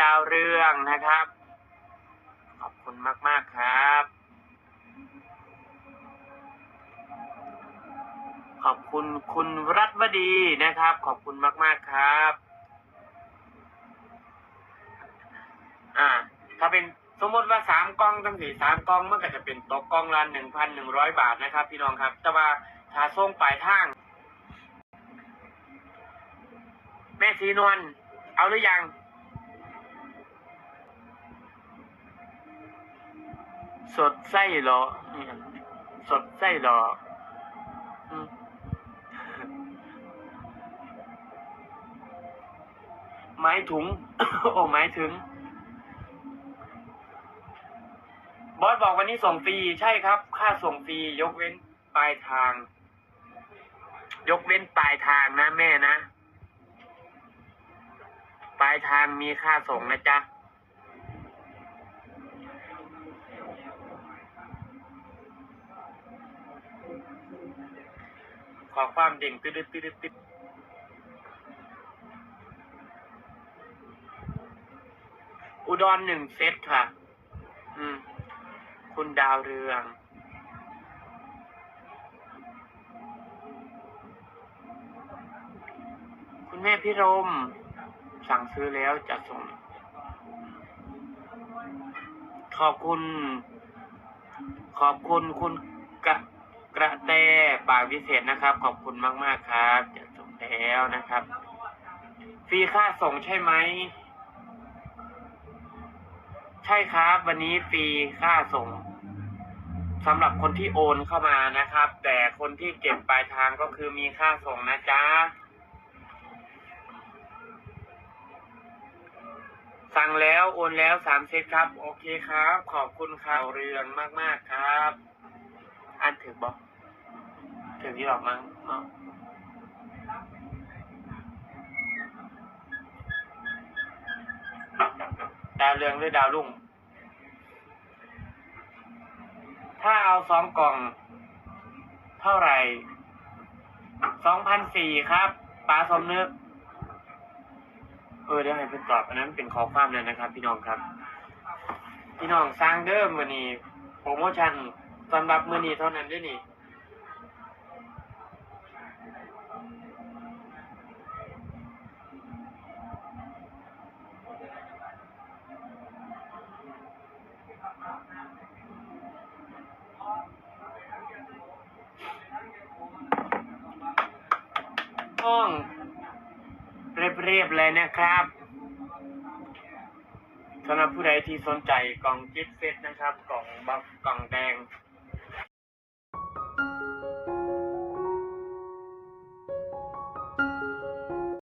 ดาวเรืองนะครับ ขอบคุณมาก ๆ ครับ ขอบคุณคุณรัตวดีนะครับ ขอบคุณมาก ๆ ครับ อ่า ถ้าเป็นสมมติว่าสามกล่องตั้งสี่สามกล่องมันก็จะเป็นตกกล่องละหนึ่งพันหนึ่งร้อยบาทนะครับ พี่น้องครับ แต่ว่าถ้าส่งปลายทาง แม่สีนวลเอาหรือยัง สดไส้หรอสดไส้หรออืมหมายถุง โอ้หมายถึง บอสบอกวันนี้ส่งฟรี ใช่ครับ ค่าส่งฟรี ยกเว้นปลายทาง ยกเว้นปลายทางนะแม่นะ ปลายทางมีค่าส่งนะจ๊ะ อความเด่งตึ๊ดตึ๊ดตึ๊ดตืดอุดรหนึ่งเซตค่ะ อืม คุณดาวเรือง คุณแม่พิรม สั่งซื้อแล้วจะส่ง ขอบคุณ ขอบคุณคุณ กระแตปากวิเศษนะครับ ขอบคุณมาก ๆ ครับจะส่งแล้วนะครับ ฟรีค่าส่งใช่ไหม ใช่ครับ วันนี้ฟรีค่าส่งสำหรับคนที่โอนเข้ามานะครับ แต่คนที่เก็บปลายทางก็คือมีค่าส่งนะจ๊ะสั่งแล้วโอนแล้วสามเซตครับ โอเคครับ ขอบคุณข่าวเรืองมาก ๆ ครับ อันถึงบอก ถึงที่หรอกมั้งเนาะดาวเรืองหรือดาวรุ่ง ถ้าเอาสองกล่อง เท่าไหร่สองพันสี่ครับปลาสมนึก เออเดี๋ยวให้เพิ่นตอบ อันนั้นเป็นข้อความเลยนะครับ พี่น้องครับ พี่น้องสร้างเดิมมือนี้โปรโมชั่นสำหรับมือนี้เท่านั้นด้วยนี่ ห้อง เรียบๆเลยนะครับสำหรับผู้ใดที่สนใจกล่องจิ๊บเซตนะครับ กล่องบัฟกล่องแดง